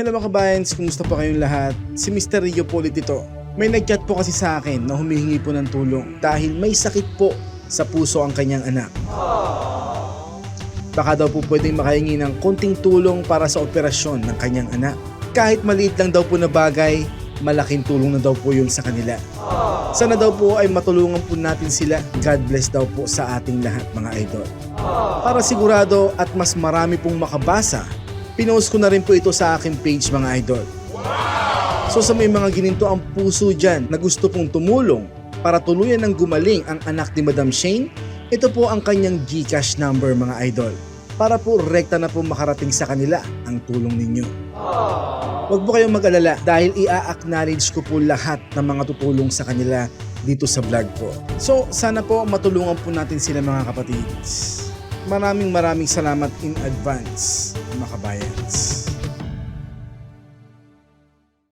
Hello mga kabayans, kumusta po kayong lahat? Si Mr. Rio Polit ito. May nagchat po kasi sa akin na humihingi po ng tulong dahil may sakit po sa puso ang kanyang anak. Baka daw po pwedeng makahingi ng konting tulong para sa operasyon ng kanyang anak. Kahit maliit lang daw po na bagay, malaking tulong na daw po yun sa kanila. Sana daw po ay matulungan po natin sila. God bless daw po sa ating lahat mga idol. Para sigurado at mas marami pong makabasa, pinost ko na rin po ito sa aking page mga idol. So sa may mga gininto ang puso dyan na gusto pong tumulong para tuluyan ng gumaling ang anak ni Madam Shane, ito po ang kanyang Gcash number mga idol. Para po rekta na po makarating sa kanila ang tulong ninyo. Huwag po kayong mag-alala dahil i-acknowledge ko po lahat ng mga tutulong sa kanila dito sa vlog ko. So sana po matulungan po natin sila mga kapatids. Maraming maraming salamat in advance mga kabayan.